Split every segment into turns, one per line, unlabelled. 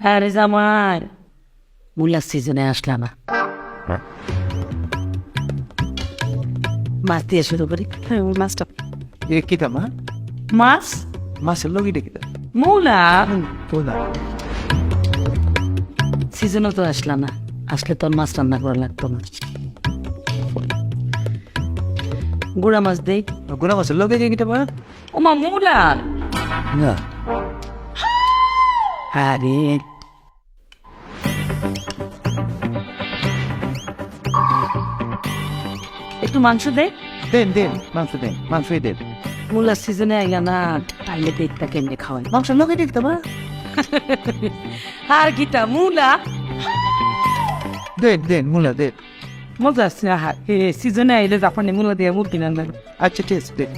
আরে জামাই। মুলার সিজনে আসলা না মাছ দিয়ে শুরু করি।
হ্যাঁ মাছটা।
এ কিতা মা?
মাছ?
মাছের লগিটা কিতা
মূলা?
কোনা
সিজনও তো আসলা না। আসলে তোর মাছ রান্না করা লাগতো না। গুড়া মাছ দেই।
গুড়া মাছের লগে কিতা মা?
ওমা মূলা।
না।
আরে একটু মাংস দে।
দেন দেন মাংস দেন মাংসই দেন।
মূলার সিজনে আইলা না তাইলে পেটটা কেমনে খাওয়াই
মাংসের লগে কিতা মা।
আর কিটা মূলা?
দেন দেন মুলা দেন।
মজা আসছে আহা। এ সিজনে আইলে জাপানি মূলা দিয়ে মুরগি করে।
আচ্ছা ঠিক আছে দেন।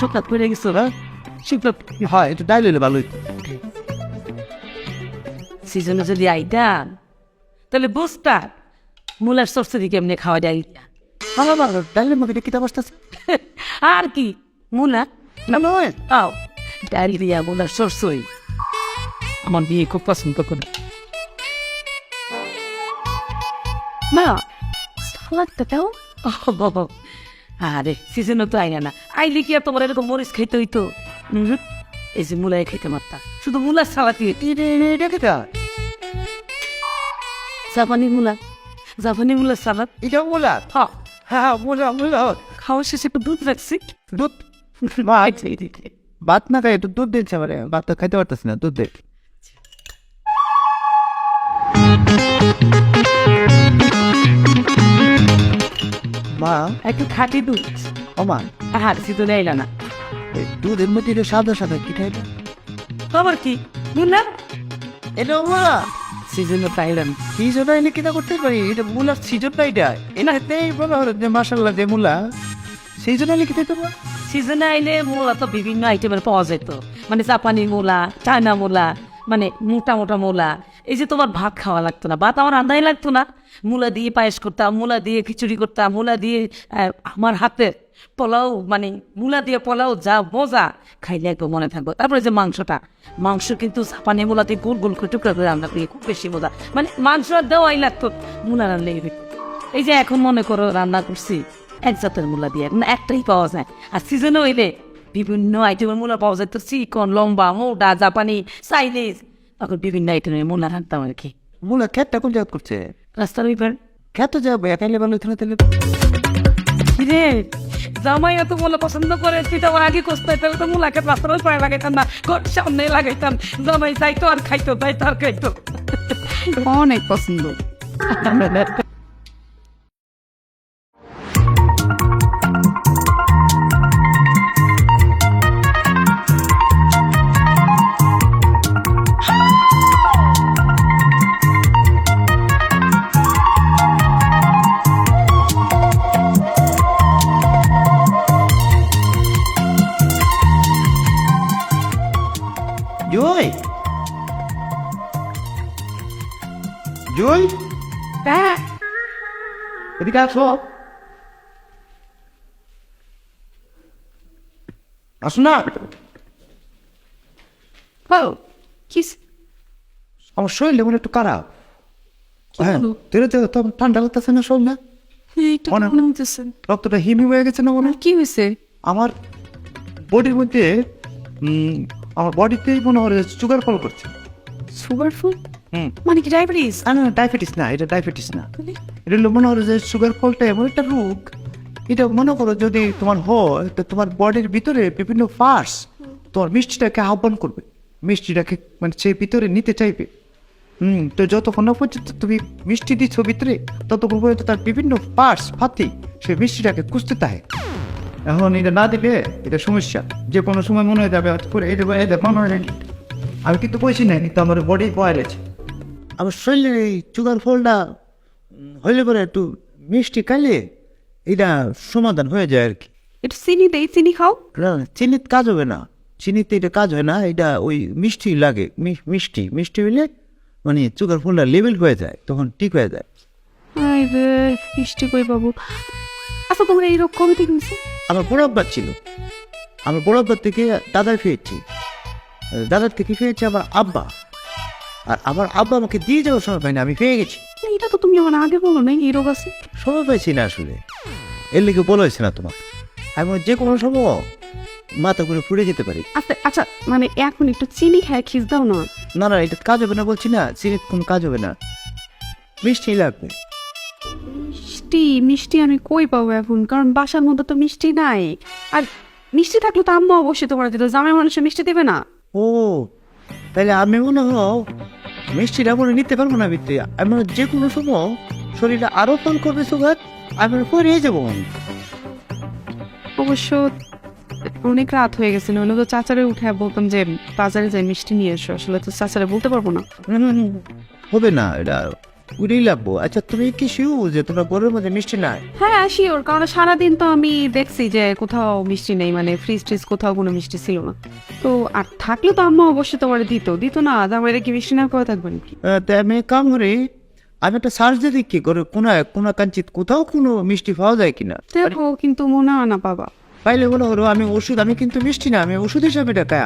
সকাল করে গেছো না
শিখলো হয়? একটু ডাইল হইলে ভালো হইতো।
সিজনে যদি আইতাম তাহলে বুঝতা মূলার সরসরি কেমনে খাওয়া যায়?
ভালো ভালো। ডাইলের মধ্যে কিতা বসতেছে
আর কি? মূলা?
না নয়
আও ডায়রিয়া মূলার সরসই
আমার বিয়ে খুব পছন্দ করে। মা দাও।
আরে সিজনও তো আইনা না। আইলে কি আর তোমার এরকম মরিচ খাইতে হইতো? এই যে মূলাই খাইতে মারতা। শুধু মূলার সালাতি
এটা কিতা
জাপানি মূলা। জাপানি মূলার সালাদ।
এটা মুলা?
হ
হ্যাঁ মুলা মুলা।
খাওয়া শেষে একটু দুধ রাখছি।
দুধ? মা। ভাত? না খাই একটু দুধ দিচ্ছে আমার। ভাত তো খাইতে পারতেছি না দুধ দে। মা?
একটু খাটি দুধ।
ও মা।
আর সিজনে আইলা না।
এই দুধের মধ্যে এটা সাদা সাদা কি খাইবে
খবর কি? মূলা
এটা মা
সিজনে পাইলাম
কি জন্য এনে কিনা করতে পারি? এটা মুলার সিজন না এটা? এনা হেতেই বলা হলো যে মাসাল্লাহ যে মুলা। সেই জন্য লিখে দিতে পারো
সিজনে আইলে মূলা তো বিভিন্ন আইটেমের পাওয়া যেত। মানে জাপানি মূলা চায়না মূলা মানে মোটা মোটা মূলা। এই যে তোমার ভাত খাওয়া লাগতো না ভাত আমার আন্দাই লাগতো না। মূলা দিয়ে পায়েস করতাম মূলা দিয়ে খিচুড়ি করতাম মূলা দিয়ে আমার হাতে পোলাও মানে মূলা দিয়ে পোলাও যা মজা খাইলে একবার মনে থাকব। তারপরে যে মাংসটা মাংস কিন্তু জাপানি মূলাতে গোল গোল করে টুকরা করে রান্না করি খুব বেশি মজা। মানে মাংস দেওয়াই লাগতো মূলা রান্নাই হইতো। এই যে এখন মনে করো রান্না করছি এক জাতের মূলা দিয়ে না একটাই পাওয়া যায়। আর সিজনে হইলে বিভিন্ন আইটেমের মূলা পাওয়া যায় তো চিকন লম্বা মোটা জাপানি চাইনিজ তখন বিভিন্ন আইটেমের মূলা রাখতাম আর কি।
মূলা খেতটা কোন জায়গা করছে?
রাস্তার ওই পার।
খেত যাব একাইলে ভালো হইতো না তাহলে
রে জামাই এত মূলা পছন্দ করে, তুই তো আমার আগে কষতে তাহলে তো মূলাকে রাস্তার ওই পায়ে লাগাইতাম না, ঘর সামনে লাগাইতাম। জামাই যাইতো আর খাইতো যাইতো আর খাইতো।
অনেক পছন্দ।
জয় জয়
হ্যাঁ।
এদিকে আসো। আসো না। আমার শরীরে মনে একটু খারাপ। হ্যাঁ? তোর তো ঠান্ডা লাগতেছে না শরীর না। রক্তটা হিমি হয়ে গেছে না মনে হয়?
কি হয়েছে?
আমার বডির মধ্যে আমার বডিতেই মনে হয় সুগার ফল করছে।
সুগার ফুল
হুম।
মানে কি ডায়াবেটিস
না না ডায়াবেটিস না এটা ডায়াবেটিস না। এটা হলো মনে করো যে সুগার ফলটা এমন একটা রোগ এটা মনে করো যদি তোমার হয় তো তোমার বডির ভিতরে বিভিন্ন পার্টস তোমার মিষ্টিটাকে আহ্বান করবে। মিষ্টিটাকে মানে সেই ভিতরে নিতে চাইবে। হুম তো যতক্ষণ না পর্যন্ত তুমি মিষ্টি দিচ্ছ ভিতরে ততক্ষণ পর্যন্ত তার বিভিন্ন পার্টস ফাতি সেই মিষ্টিটাকে খুঁজতে থাকে। এখন এটা না দিলে এটা সমস্যা। যে কোনো সময় মনে হয়ে যাবে করে এই দেবো এই দেবো মনে হয় নাকি আমি কিন্তু বলছি না কিন্তু আমার বডি বয়েল আছে। আমার শরীরে এই চুগার ফলটা হইলে পরে একটু মিষ্টি খাইলে এটা সমাধান হয়ে যায় আর কি।
একটু চিনি দেই চিনি খাও।
না চিনির কাজ হবে না। চিনিতে এটা কাজ হয় না এটা ওই মিষ্টি লাগে মিষ্টি। মিষ্টি হইলে মানে সুগার ফলটা লেভেল হয়ে যায় তখন ঠিক হয়ে যায়।
মিষ্টি কই বাবু? আচ্ছা তোমরা এই রোগ কবে থেকে নিছো?
আমার বড় আব্বার ছিল। আমার বড় আব্বার থেকে দাদার ফিরেছি। দাদার থেকে পেয়েছে আমার আব্বা। আর আমার আব্বা আমাকে দিয়ে যাওয়ার সময় পাইনি আমি পেয়ে গেছি।
এটা তো তুমি আমার আগে বলো না এই রোগ আছে?
সময় পাইছি না আসলে। এর লিখে বলা হয়েছে না তোমার আমি যে কোনো সময় মাথা করে ফুড়ে যেতে পারি।
আচ্ছা আচ্ছা মানে এখন একটু চিনি খায় খিস দাও না।
না না এটা কাজ হবে না বলছি না সিরিত কোনো কাজ হবে না। মিষ্টি লাগবে।
মিষ্টি মিষ্টি আমি কই পাবো এখন? কারণ বাসার মধ্যে তো মিষ্টি নাই। আর মিষ্টি থাকলে তো আম্মা অবশ্যই তোমার দিত জামাই মানুষের মিষ্টি দেবে না।
ও তাহলে আমি মনে হও মিষ্টিটা মনে নিতে পারব না ভিত্তি আমি মনে যে কোনো সময় শরীরটা আরও ফোন করবে সুগার আমি পরে যাব।
অবশ্য অনেক রাত হয়ে গেছে নইলে তো চাচারে উঠে বলতাম যে বাজারে যাই মিষ্টি নিয়ে এসো। আসলে তো চাচারে বলতে পারব না।
হবে না এটা। উড়েই লাগবো। আচ্ছা তুমি কি শিউ যে তোমার ঘরের মধ্যে মিষ্টি নাই?
হ্যাঁ শিওর কারণ সারাদিন তো আমি দেখছি যে কোথাও মিষ্টি নেই মানে ফ্রিজ ট্রিজ কোথাও কোনো মিষ্টি ছিল না। তো আর থাকলে তো আম্মা অবশ্যই তোমার দিত। দিত না কি মিষ্টি না করে থাকবে নাকি?
তাই আমি কাম করি আমি একটা সার্চ দিয়ে দেখি করে কোনা কোনা কাঞ্চিত কোথাও কোনো মিষ্টি পাওয়া যায় কিনা।
দেখো কিন্তু মনে হয় না বাবা।
পাইলে মনে হলো আমি ওষুধ আমি কিন্তু মিষ্টি না আমি ওষুধ হিসাবে এটা খাই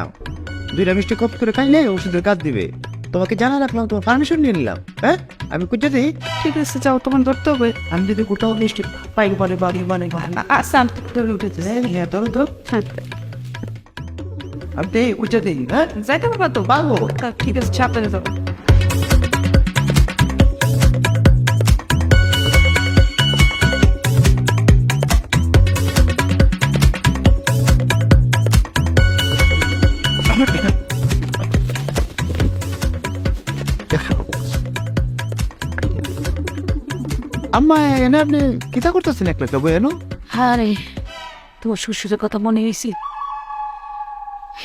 দুইটা মিষ্টি কপ করে খাইলে ওষুধের কাজ দিবে। তোমাকে জানা রাখলাম তোমার পারমিশন নিয়ে নিলাম হ্যাঁ? আমি যদি দিই
ঠিক আছে যাও তোমার ধরতে হবে।
আমি যদি কোথাও মিষ্টি পাই মানে বাড়ি মানে
আমি ধরে উঠেছে।
হ্যাঁ ধরো তো
হ্যাঁ।
দেই উঠে দিই হ্যাঁ?
যাইতে পারবা তো? বাবু ঠিক আছে সাবধানে যাও।
আম্মা এনে আপনি কিতা করতেছেন একলা? কেবো এনো।
হ্যাঁ রে তোমার শ্বশুরের কথা মনে হয়েছে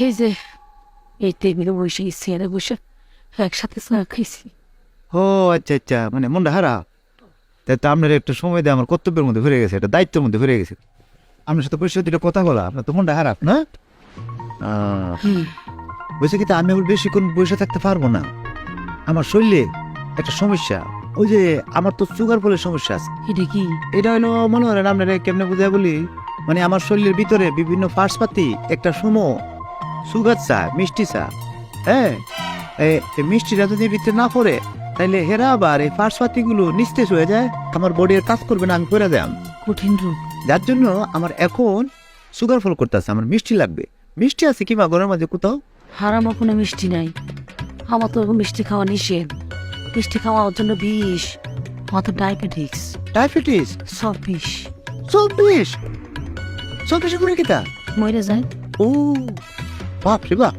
এই যে এই টেবিলে বসে চেয়ারে বসে একসাথে চা খাইছি।
ও আচ্ছা আচ্ছা মানে মনটা হারা তাই তো আপনার একটা সময় দিয়ে আমার কর্তব্যের মধ্যে ঘুরে গেছে এটা দায়িত্বের মধ্যে ঘুরে গেছে। আপনার সাথে পরিচয় দুটো কথা বলা আপনার তো মনটা হারাপ না? বলছে কি তা আমি আবার বেশিক্ষণ বসে থাকতে পারব না। আমার শরীরে একটা সমস্যা। ওই যে আমার তো সুগার ফলের সমস্যা আছে।
এটা কি?
এটা হলো মনে হয় না আপনারা কেমনে বুঝাই বলি? মানে আমার শরীরের ভিতরে বিভিন্ন পার্সপাতি একটা সময় সুগার চা মিষ্টি চা হ্যাঁ? এই মিষ্টিটা যদি ভিতরে না পড়ে তাহলে হেরা আবার এই পার্সপাতি গুলো নিস্তেজ হয়ে যায় আমার বডি আর কাজ করবে না আমি করে দেয়
কঠিন রোগ।
যার জন্য আমার এখন সুগার ফল করতেছে আমার মিষ্টি লাগবে। মিষ্টি আছে কি মা ঘরের মাঝে কোথাও?
হারামো কোনো মিষ্টি নাই। আমার তো মিষ্টি খাওয়া নিষেধ। মিষ্টি খাওয়ার জন্য বিষ তো ডায়াবেটিক্স
ডায়াবেটিস
সব বিষ
চব্বিশ চব্বিশ করে কিতা
মরে যায়।
ও বাপ রে বাপ।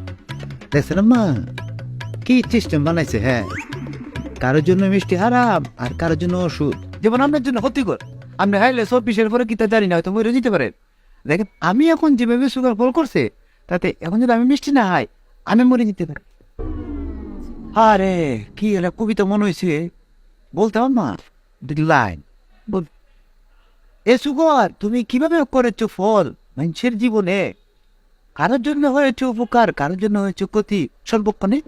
দেখছেন মা কি সিস্টেম বানাইছে হ্যাঁ? কারোর জন্য মিষ্টি হারাম আর কারোর জন্য ওষুধ। যেমন আপনার জন্য ক্ষতিকর। আপনি হাইলে সব বিষয়ের পরে কিতা জানি না হয়তো মরে দিতে পারেন দেখেন আমি এখন যেভাবে সুগার ফল করছে তাতে এখন যদি আমি মিষ্টি না খাই আমি মরে যেতে পারি। আরে কি একটা কবিতা মনে হয়েছে বলতে মা লাইন বল এ সুগর তুমি কীভাবে করেছ ফল? মানুষের জীবনে। কারোর জন্য হয়েছে উপকার কারোর জন্য হয়েছে ক্ষতি সর্বক্ষণে।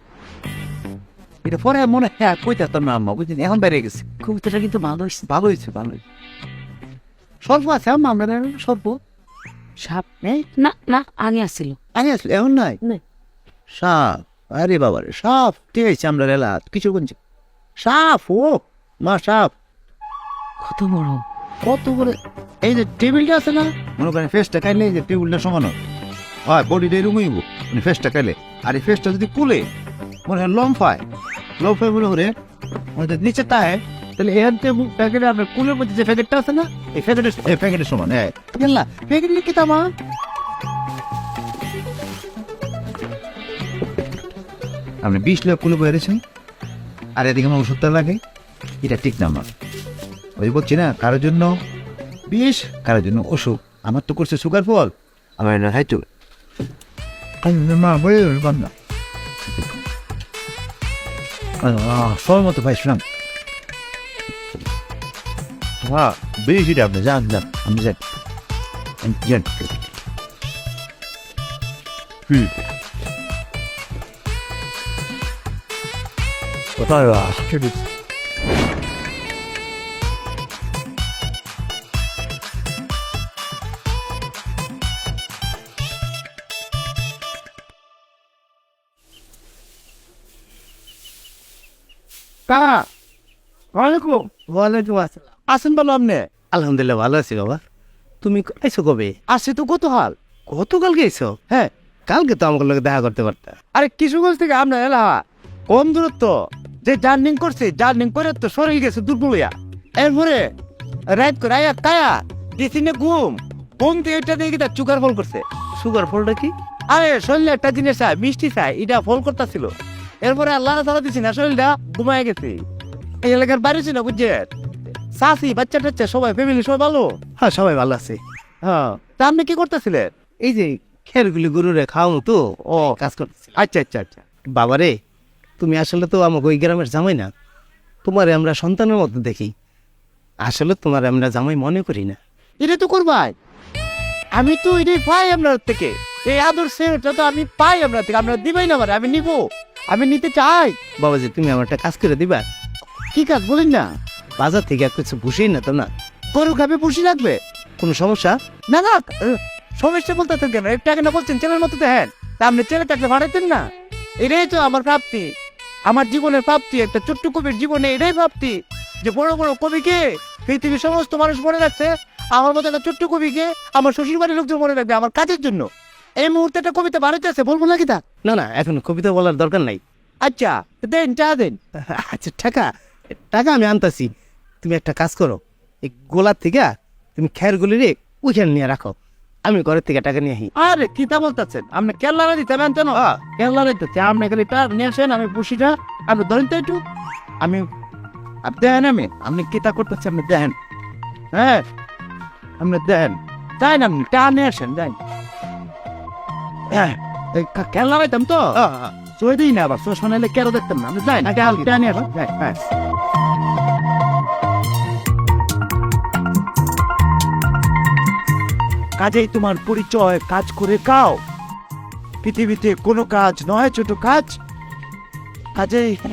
এটা পরে মনে হ্যাঁ কইতে তো না আম্মা বুঝলি এখন বেড়ে গেছে।
কবিতাটা কিন্তু ভালো হয়েছে
ভালো হয়েছে ভালো হয়েছে সর্ব আছে আম্মা আমরা সর্ব সাপ নেই
না না আগে আসছিল
আগে আসলে এখন নাই। সাপ। আরে বাবা সাপ ঠিক আছে আমরা রেলা কিছু বলছি সাপ ও। মা সাপ
কত বড়
কত করে এই যে টেবিলটা আছে না মনে করেন ফেসটা খাইলে এই যে টেবিলটা সমান হয়। বডিটা এরকম হইব মানে ফেসটা খাইলে আর এই ফেসটা যদি কুলে মনে হয় লম্ফায় লম্ফায় মনে করে মনে হয় নিচে তাই তাহলে এর যে প্যাকেটে আপনার কুলের মধ্যে যে প্যাকেটটা আছে না এই প্যাকেটের এই প্যাকেটের সমান হ্যাঁ। না? প্যাকেট কি তামা আপনি বিশ লাখ কুলে বেড়েছেন আর এদিকে আমার ওষুধটা লাগে। এটা ঠিক না আমার। ওই বলছি না কারোর জন্য? বিষ কারোর জন্য অসুখ। আমার তো করছে সুগার ফল। আমার না হাইতো মা বলে বান্ধা সময় মতো ভাই শুনাম হ্যাঁ আপনি যান যান আপনি যান। যান। হুম কোথায় তা ওয়ালাইকুম। ওয়ালাইকুম আসেন ভালো আপনি?
আলহামদুলিল্লাহ ভালো আছি বাবা। তুমি আইসো কবে?
আসে তো কত হাল
গতকালকে এসো
হ্যাঁ।
কালকে তো আমাকে লোক দেখা করতে পারতাম
আরে কিশোরগঞ্জ থেকে আপনার এলাহা। কম দূরত্ব। যে জার্নিং করছে জার্নিং করে তো শরীর গেছে দুর্বল হইয়া এরপরে রাত করে আয়া কায়া দিছিনে ঘুম। ঘুম থেকে এটা দেখি তার চুকার ফল করছে।
সুগার ফলটা কি?
আরে শরীরে একটা জিনিস চাই মিষ্টি চাই এটা ফল করতেছিল। এরপরে আল্লাহ তালা দিছি না শরীরটা ঘুমায় গেছে। এই এলাকার বাড়ি ছিল বুঝছেন চাষি বাচ্চা টাচ্চা সবাই ফ্যামিলি সবাই ভালো?
হ্যাঁ সবাই ভালো আছে।
হ্যাঁ তা আপনি কি করতেছিলেন?
এই যে খেরগুলি গরুরে খাওয়ানো তো ও কাজ করতেছি
আচ্ছা আচ্ছা আচ্ছা।
বাবারে তুমি আসলে তো আমাকে ওই গ্রামের জামাই না। তোমারে আমরা সন্তানের মতো দেখি। আসলে তোমার আমরা জামাই মনে করি না।
এটা তো করবাই। আমি তো এটাই পাই আপনার থেকে। এই আদর সেটা তো আমি পাই আপনার থেকে। আপনার দিবেই না মানে আমি নিব। আমি নিতে চাই।
বাবাজি তুমি আমার একটা কাজ করে দিবা।
কি কাজ বলেন না?
বাজার থেকে আর কিছু বুঝেই না তো না।
গরু খাবে পুষি লাগবে?
কোনো সমস্যা?
না না সমস্যা বলতে কেন একটা কেন বলছেন ছেলের মতো দেখেন তা আপনি ছেলে থাকলে ভাড়াইতেন না। এটাই তো আমার প্রাপ্তি। আমার জীবনের প্রাপ্তি একটা ছোট্ট কবির জীবনে এটাই প্রাপ্তি যে বড় বড় কবিকে পৃথিবীর সমস্ত মানুষ মনে রাখছে আমার মতো একটা ছোট্ট কবিকে আমার শ্বশুর বাড়ির লোকজন মনে রাখবে আমার কাজের জন্য। এই মুহূর্তে একটা কবিতা বাড়িতে আছে বলব নাকি তা?
না না এখন কবিতা বলার দরকার নাই।
আচ্ছা দেন চা দেন।
আচ্ছা টাকা টাকা আমি আনতাছি। তুমি একটা কাজ করো এই গোলার থেকে তুমি খেরগুলি রে ওইখানে নিয়ে রাখো। আমি ঘরের থেকে টাকা নিয়ে আহি।
আরে কি তা বলতেছেন। আপনি কেরলারে দিতে পারেন না? কেরলারে দিতে। আপনি খালি তার নিয়ে আসেন আমি পুষিটা আপনি ধরেন তো একটু। আমি আপনি দেখেন আমি। আপনি কি তা করতেছি আপনি দেখেন হ্যাঁ আপনি দেখেন তাই না আপনি টা নিয়ে আসেন যাই হ্যাঁ এই কা- কেরলা পাইতাম তো? সই দিই না আবার সো শোনাইলে কেন দেখতাম না। আপনি যাই না টা নিয়ে আসেন যাই হ্যাঁ। কাজেই তোমার পরিচয় কাজ করে কাও পৃথিবীতে কোনো কাজ নয় ছোট কাজ। কাজেই